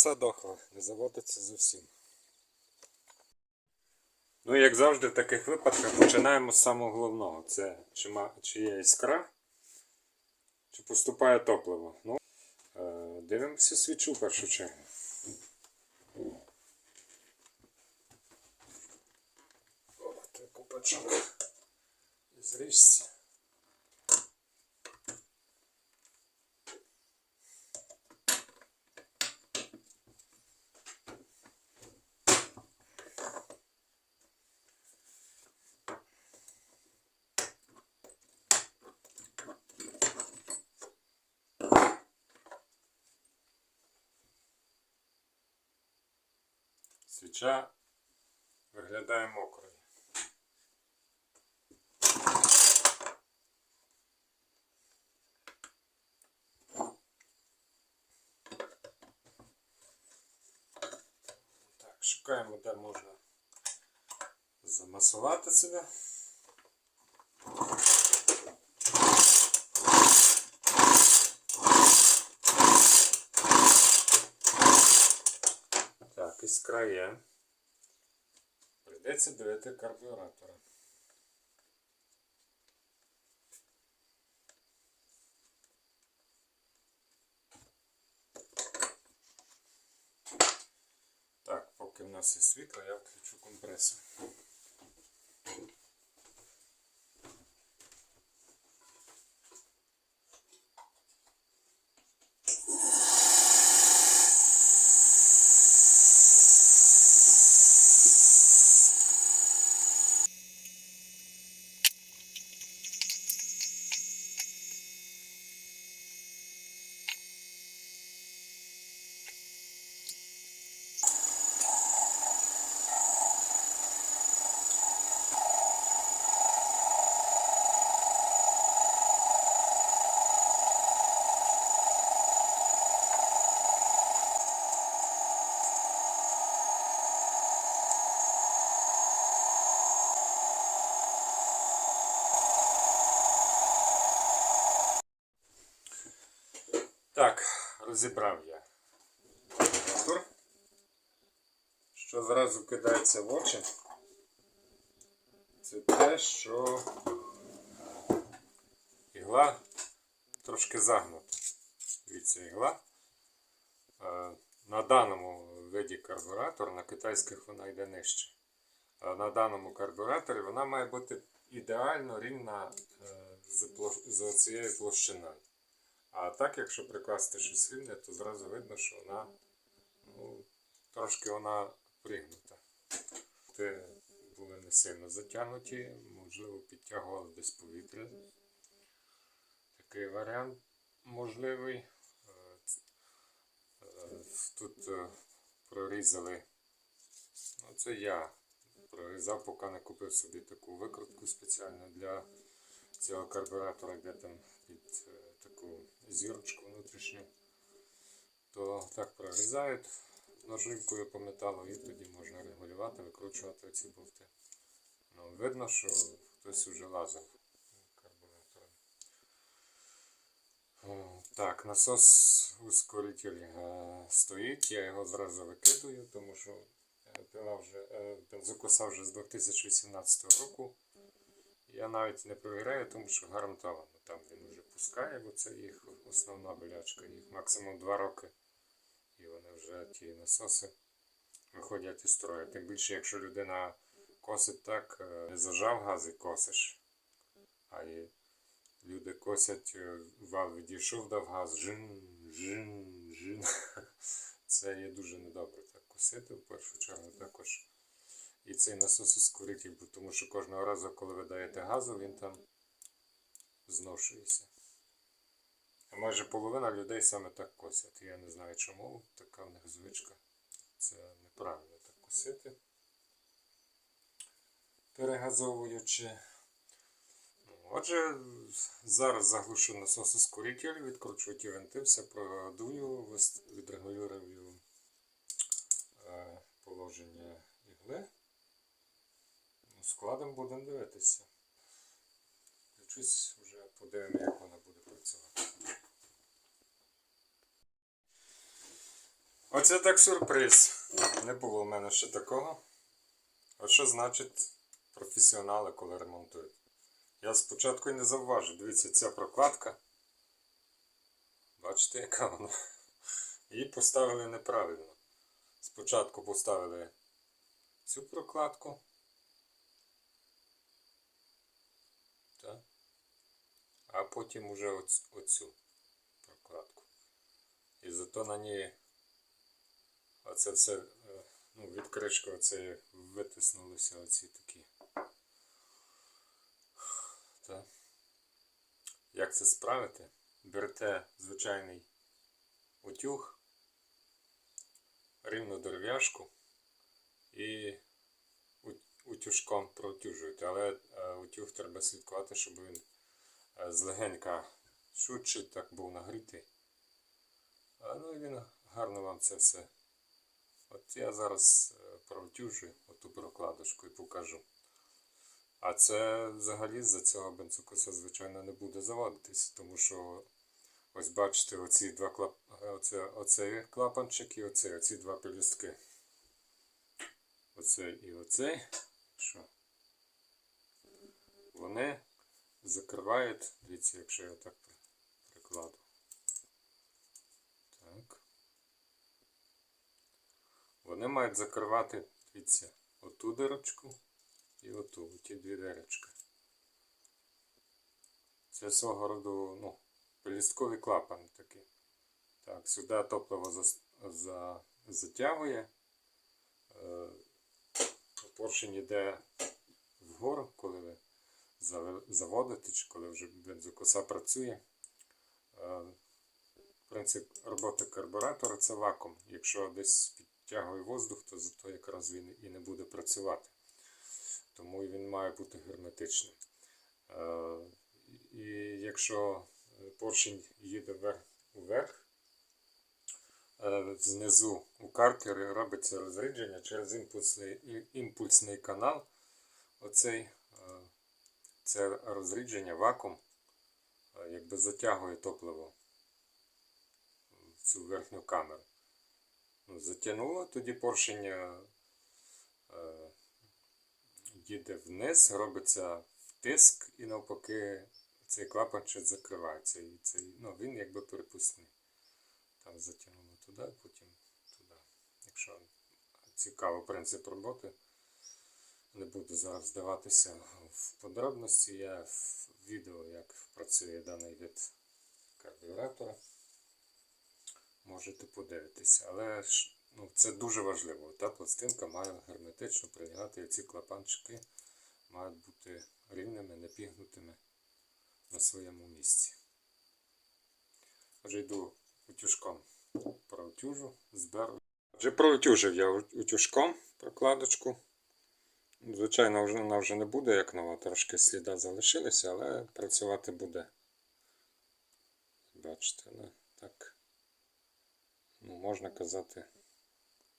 коса дохла, не заводиться зовсім. Ну, як завжди, в таких випадках починаємо з самого головного. Це чи, чи є іскра, чи поступає топливо. Ну, е, дивимося свічу в першу чергу. Свіча виглядає мокрою. Так, шукаємо, де можна замасувати себе. Так, іскра є. Прийдеться дивити карбюратора. Так, поки в нас є світло, я включу компресор. Так, розібрав я карбюратор. Що зразу кидається в очі, це те, що ігла трошки загнута. Дивіться, ігла. Е, На даному виді карбюратор, на китайських вона йде нижче. А на даному карбюраторі вона має бути ідеально рівна е, з цією площиною. А так, якщо прикласти щось рівне, то зразу видно, що вона ну, трошки вона пригнута. Ти були не сильно затягнуті, можливо, підтягували десь повітря. Такий варіант можливий. Е, е, Тут е, прорізали. Ну, це я прорізав, поки не купив собі таку викрутку спеціальну для цього карбюратора, де там під таку зірочку внутрішню. То так прорізають ножинкою по металу і тоді можна регулювати, викручувати ці болти. Ну, видно, що хтось вже лазив карбюратором. Так, насос ускоритель е, стоїть, я його зразу викидую, тому що е, пила вже, бензокоса вже з 2018 року. Я навіть не перевіряю, тому що гарантовано. Там він вже пускає, бо це їх основна болячка. Їх максимум 2 роки. І вони вже ті насоси виходять із строю. Тим більше, якщо людина косить так, е, не зажав газ і косиш. А і люди косять, е, вал відійшов, дав газ, жин, жин, жин. Це є дуже недобре так косити в першу чергу також. І цей насос ускоритель, тому що кожного разу, коли ви даєте газу, він там зношується. Майже половина людей саме так косять. Я не знаю чому, така в них звичка. Це неправильно так косити. Перегазовуючи. Отже, зараз заглушу насос ускоритель, відкручую ті винти, все продую, відрегулюю е, положення ігли. Ну, складом будемо дивитися. Включусь вже подивимо, як вона буде працювати. Оце так сюрприз. Не було в мене ще такого. А що значить професіонали, коли ремонтують? Я спочатку і не завважив. Дивіться, ця прокладка. Бачите, яка вона? Її поставили неправильно. Спочатку поставили цю прокладку. Так. А потім уже оцю прокладку. І зато на ній оце все, е, ну, від кришки оце витиснулися оці такі. Так. Як це справити? Берете звичайний утюг, рівну дерев'яшку і утюжком проутюжуєте. Але е, утюг треба слідкувати, щоб він е, злегенька швидше так був нагрітий. А, ну і він гарно вам це все. От я зараз е, проутюжу оту прокладочку і покажу. А це взагалі за цього бензокоса, звичайно, не буде заводитись, тому що ось бачите, оці два клап... оце, оцей клапанчик і оцей, оці два пелюстки. Оцей і оцей. Що? Вони закривають, дивіться, якщо я так прикладу. Так. Вони мають закривати, дивіться, оту дирочку і оту, ті дві дирочки. Це свого роду, ну, пелюстковий клапан такий. Так, сюди топливо зас- за, затягує. Е, поршень йде вгору, коли ви заводите, чи коли вже бензокоса працює. Е, Принцип роботи карбуратора це вакуум. Якщо десь підтягує воздух, то зато якраз він і не буде працювати. Тому він має бути герметичним. Е, І якщо поршень їде вверх, е, знизу у картері робиться розрідження через імпульсний, імпульсний канал. Оцей е, це розрідження, вакуум, якби затягує топливо в цю верхню камеру. Ну, Затягнуло, тоді поршень е, їде вниз, робиться втиск і навпаки цей клапанчик закривається. І цей, ну, він якби перепускний. Там затягнуло туди, потім туди. Якщо цікаво принцип роботи, не буду зараз здаватися в подробності. Я в відео, як працює даний вид карбюратора. Можете подивитися. Але ну, це дуже важливо. Та пластинка має герметично прилягати, і ці клапанчики мають бути рівними, не пігнутими на своєму місці. Отже, йду утюжком проутюжу, зберу. Отже, проутюжив я утюжком прокладочку. Звичайно, вона вже не буде як нова, трошки сліда залишилися, але працювати буде. Бачите, ну, так. Ну, можна казати,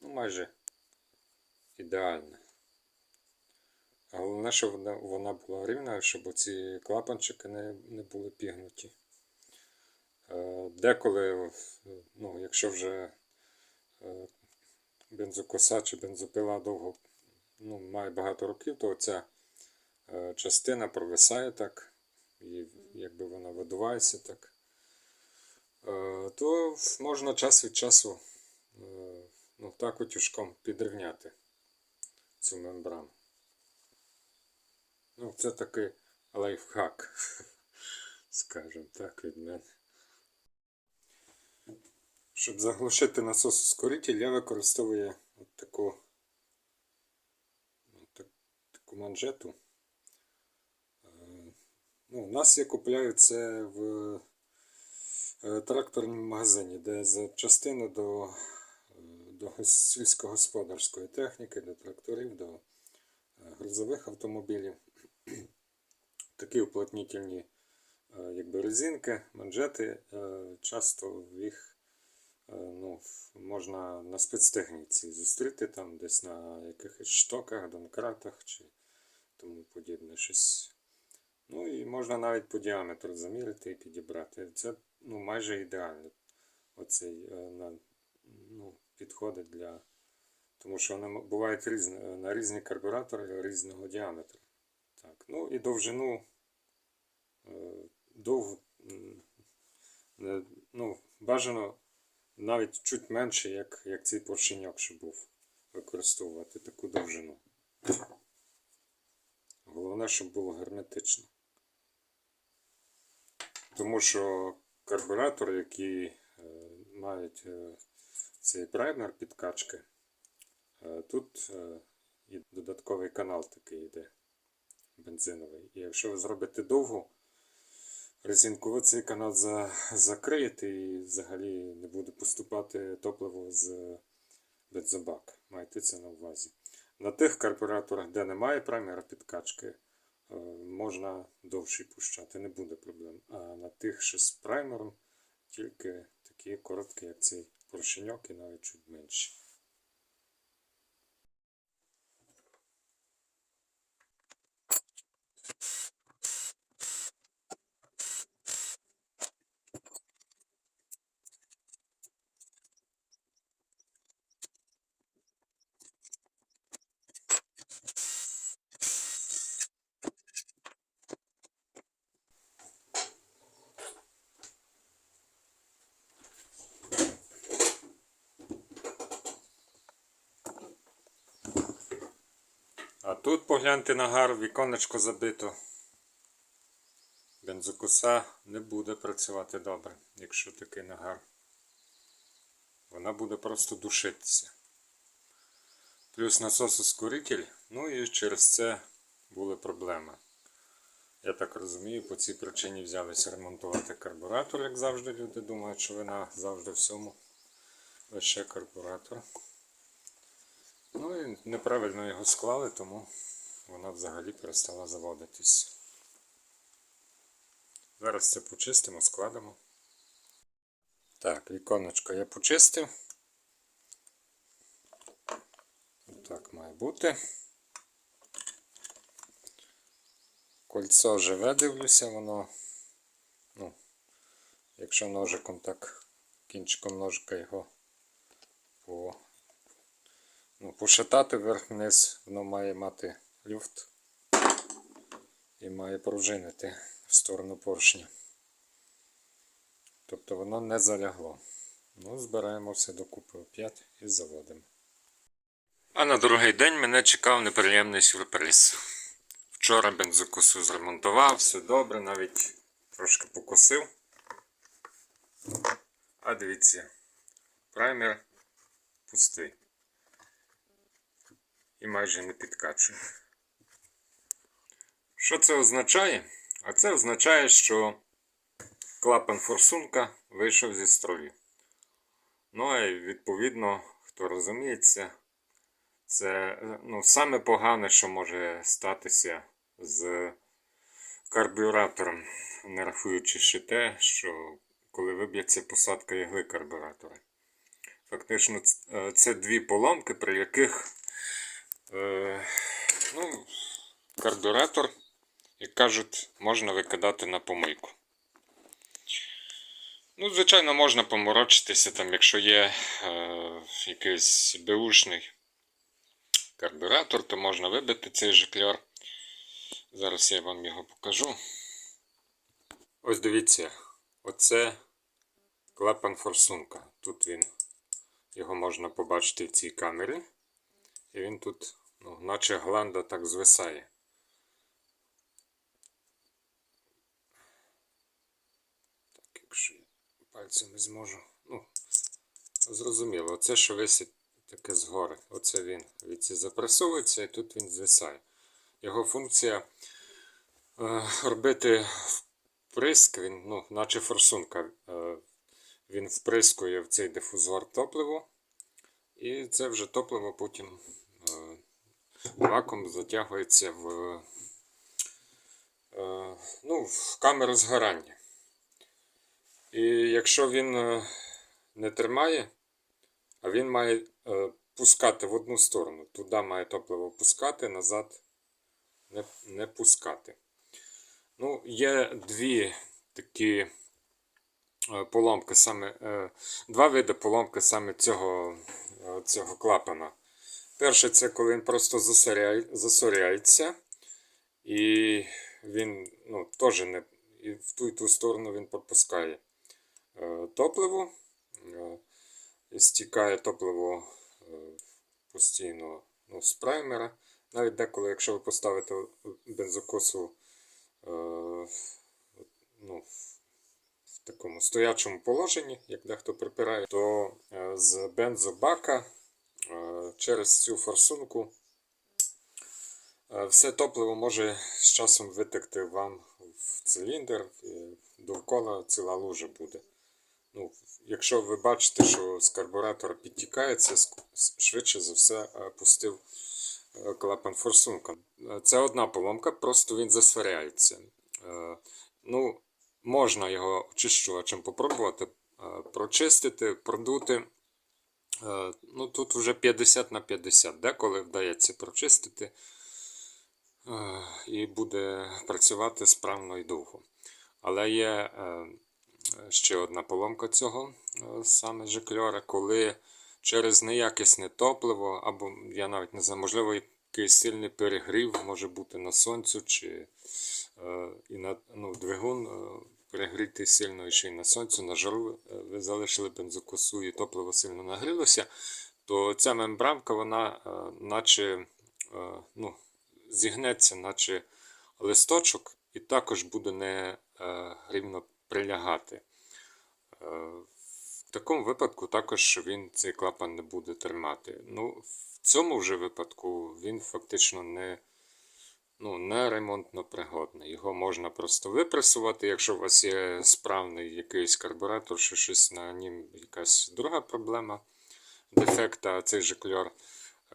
ну, майже ідеально. Головне, щоб вона, вона була рівна, щоб ці клапанчики не, не були пігнуті. Е, Деколи, ну, якщо вже е, бензокоса чи бензопила довго ну, має багато років, то ця е, частина провисає так, і якби вона видувається так, то можна час від часу е, ну, так утюжком підрівняти цю мембрану. Ну, це такий лайфхак, скажімо так, від мене. Щоб заглушити насососкоритель, я використовую от таку, от так, таку манжету. Е, Ну, у нас я купляю це в е, тракторному магазині, де за частину до, е, до сільськогосподарської техніки, до тракторів, до е, грузових автомобілів. Такі уплотнительні е, якби резинки, манжети, е, часто їх е, ну, можна на спецтехніці зустріти там десь на якихось штоках, домкратах чи тому подібне щось. Ну і можна навіть по діаметру заміряти і підібрати. Це ну, майже ідеально. Оцей е, на, ну, підходить для. Тому що вони бувають різні, на різні карбюратори різного діаметру. Так, ну і довжину е, довгу, ну, бажано навіть чуть менше, як, як цей поршеньок, що був, використовувати таку довжину. Головне, щоб було герметично. Тому що карбюратори, які е, мають е, цей праймер підкачки, е, тут і додатковий канал такий йде бензиновий. І якщо ви зробите довгу резинку, ви цей канал за, закриєте і взагалі не буде поступати топливо з бензобак. Майте це на увазі. На тих карбюраторах, де немає праймера підкачки, можна довший пущати, не буде проблем. А на тих, що з праймером, тільки такі короткі, як цей поршеньок, і навіть чуть менші. Тут погляньте на гар, віконечко забито. Бензокоса не буде працювати добре, якщо такий нагар. Вона буде просто душитися. Плюс насососкоритель, ну і через це були проблеми. Я так розумію, по цій причині взялися ремонтувати карбуратор, як завжди люди думають, що вина завжди всьому. Лише карбуратор. Неправильно його склали, тому вона взагалі перестала заводитись. Зараз це почистимо, складемо. Так, віконечко я почистив. Так має бути. Кольцо живе, дивлюся, воно. Ну, якщо ножиком так, кінчиком ножика його по Ну, пошатати вверх-вниз, воно має мати люфт і має пружинити в сторону поршня. Тобто воно не залягло. Ну, збираємо все докупи оп'ять і заводимо. А на другий день мене чекав неприємний сюрприз. Вчора бензокосу зремонтував, все добре, навіть трошки покосив. А дивіться, праймер пустий і майже не підкачує. Що це означає? А це означає, що клапан форсунка вийшов зі строю. Ну й відповідно, хто розуміється, це ну, саме погане, що може статися з карбюратором, не рахуючи ще те, що коли виб'ється посадка ягли карбюратора. Фактично, е, це дві поломки, при яких Е, ну, карбюратор, як кажуть, можна викидати на помийку. Ну, звичайно, можна поморочитися, там, якщо є е, якийсь беушний карбюратор, то можна вибити цей жикльор. Зараз я вам його покажу. Ось дивіться, оце клапан форсунка. Тут він, його можна побачити в цій камері. І він тут, ну, наче гланда так звисає. Так, якщо я пальцями зможу. Ну, зрозуміло, оце, що висить таке згори. Оце він відці запресовується і тут він звисає. Його функція е, робити вприск, він, ну, наче форсунка. Е, він вприскує в цей дифузор топливо. І це вже топливо потім вакуум затягується в, е, ну, в камеру згорання. І якщо він е, не тримає, а він має е, пускати в одну сторону. Туди має топливо пускати, назад не, не пускати. Ну, є дві такі поломки саме, два види поломки саме цього, цього клапана. Перше, це коли він просто засоряє, засоряється, і він ну, теж не і в ту і ту сторону він пропускає е, топливо, е, стікає топливо е, постійно ну, з праймера. Навіть деколи, якщо ви поставите бензокосу е, ну, в такому стоячому положенні, як дехто припирає, то е, з бензобака через цю форсунку е, все топливо може з часом витекти вам в циліндр, і довкола ціла лужа буде. Ну, якщо ви бачите, що з карбуратора підтікає, це ск- швидше за все е, пустив е, клапан форсунка. Це одна поломка, просто він засваряється. Ну, можна його очищувачем попробувати прочистити, продути. Е, Ну, тут вже 50 на 50. Деколи вдається прочистити е, і буде працювати справно і довго. Але є е, ще одна поломка цього саме жикльора, коли через неякісне топливо, або я навіть не знаю, можливо, якийсь сильний перегрів може бути на сонцю, чи і на ну, двигун е, сильно і ще й на сонцю, на жару е, ви залишили бензокосу і топливо сильно нагрілося, то ця мембранка, вона е, наче е, ну, зігнеться, наче листочок, і також буде не рівно прилягати. В такому випадку також він цей клапан не буде тримати. Ну, в цьому вже випадку він фактично не, ну, не ремонтно пригодний. Його можна просто випресувати, якщо у вас є справний якийсь карбуратор, що щось на нім якась друга проблема, дефект, а цей же кльор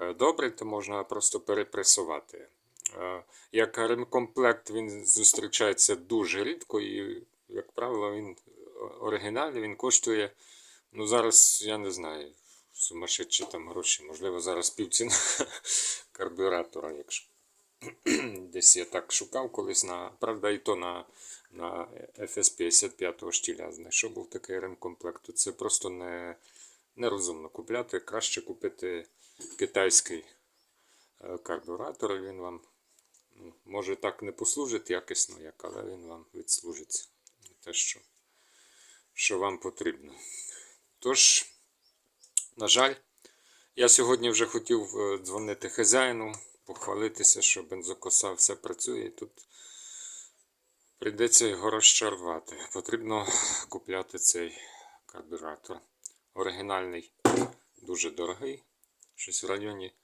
е, добрий, то можна просто перепресувати. Е, Як ремкомплект він зустрічається дуже рідко і, як правило, він оригінальний, він коштує, ну зараз я не знаю, сумасшедші там гроші, можливо, зараз півціна карбюратора, якщо десь я так шукав колись на, правда, і то на, на FS 55 штіля знайшов був такий ремкомплект. Це просто не, нерозумно купляти. Краще купити китайський е, карбюратор, він вам ну, може так не послужить якісно, як, але він вам відслужиться. Те, що, що вам потрібно. Тож, на жаль, я сьогодні вже хотів е, дзвонити хазяїну, похвалитися, що бензокоса все працює. І тут прийдеться його розчарувати. Потрібно купляти цей карбюратор. Оригінальний дуже дорогий. Щось в районі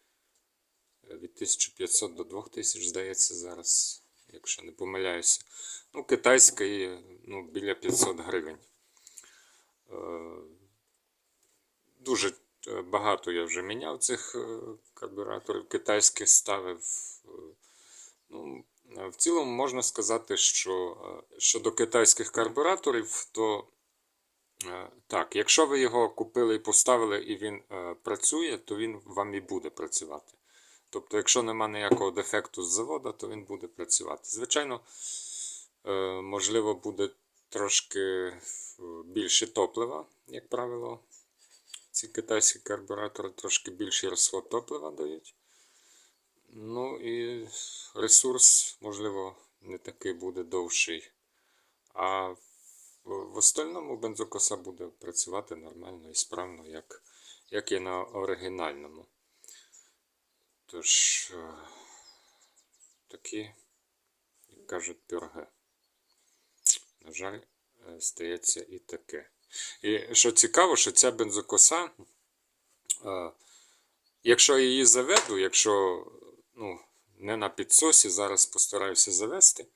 е, від 1500 до 2000, здається, зараз, якщо не помиляюся. Ну, китайський ну, біля 500 гривень. Е, Дуже е, багато я вже міняв цих е, карбюраторів, китайських ставив. Е, Ну, е, в цілому можна сказати, що е, щодо китайських карбюраторів, то е, так, якщо ви його купили і поставили, і він е, працює, то він вам і буде працювати. Тобто, якщо нема ніякого дефекту з заводу, то він буде працювати. Звичайно, е, можливо, буде трошки е, більше топлива, як правило. Ці китайські карбюратори трошки більший розход топлива дають. Ну і ресурс, можливо, не такий буде довший. А в, в остальному бензокоса буде працювати нормально і справно, як, як і на оригінальному. Тож, е, такі, як кажуть, пірги. На жаль, е, стається і таке. І що цікаво, що ця бензокоса, е, якщо я її заведу, якщо ну, не на підсосі, зараз постараюся завести,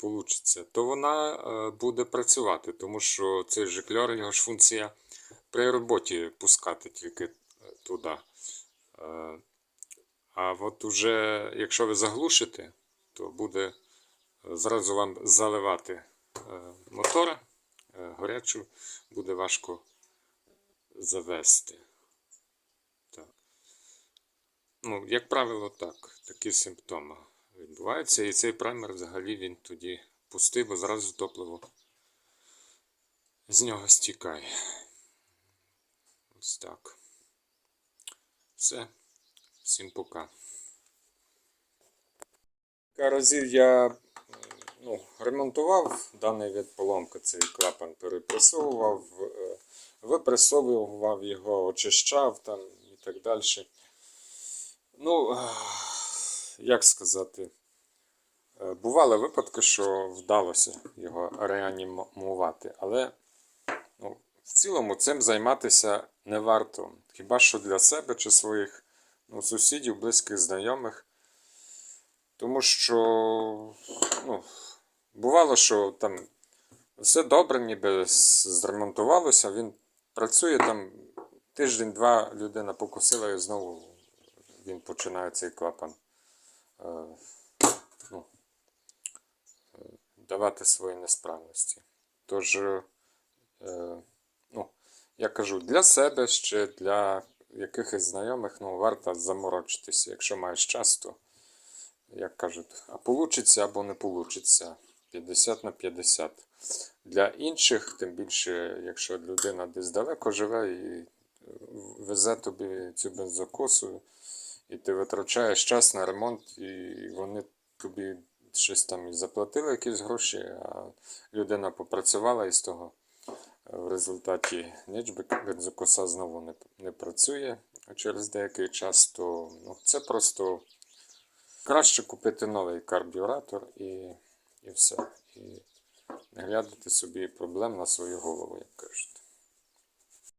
получиться, то вона е, буде працювати, тому що цей жикльор, його ж функція при роботі пускати тільки е, туди. Е, А от уже, якщо ви заглушите, то буде е, зразу вам заливати е, мотора е, горячу, буде важко завести. Так. Ну, як правило, так. Такі симптоми відбуваються. І цей праймер взагалі він тоді пустий, бо зразу топливо з нього стікає. Ось так. Все. Всім пока. Разів я ну, ремонтував даний від поломки, цей клапан перепресовував, е, випресовував його, очищав там і так далі. Ну, е, як сказати, е, бували випадки, що вдалося його реанімувати, але ну, в цілому цим займатися не варто. Хіба що для себе чи своїх ну, сусідів, близьких знайомих. Тому що ну, бувало, що там все добре, ніби зремонтувалося, він працює там тиждень-два людина покусила і знову він починає цей клапан е, ну, е, давати свої несправності. Тож, е, ну, я кажу, для себе ще для якихось знайомих ну, варто заморочитися, якщо маєш час, то як кажуть, а получиться або не получиться. 50 на 50. Для інших, тим більше, якщо людина десь далеко живе і е, везе тобі цю бензокосу, і ти витрачаєш час на ремонт, і вони тобі щось там і заплатили якісь гроші, а людина попрацювала і з того е, в результаті ніч бензокоса знову не, не працює через деякий час, то ну, це просто Краще купити новий карбюратор і, і все. І не глядати собі проблем на свою голову, як кажуть.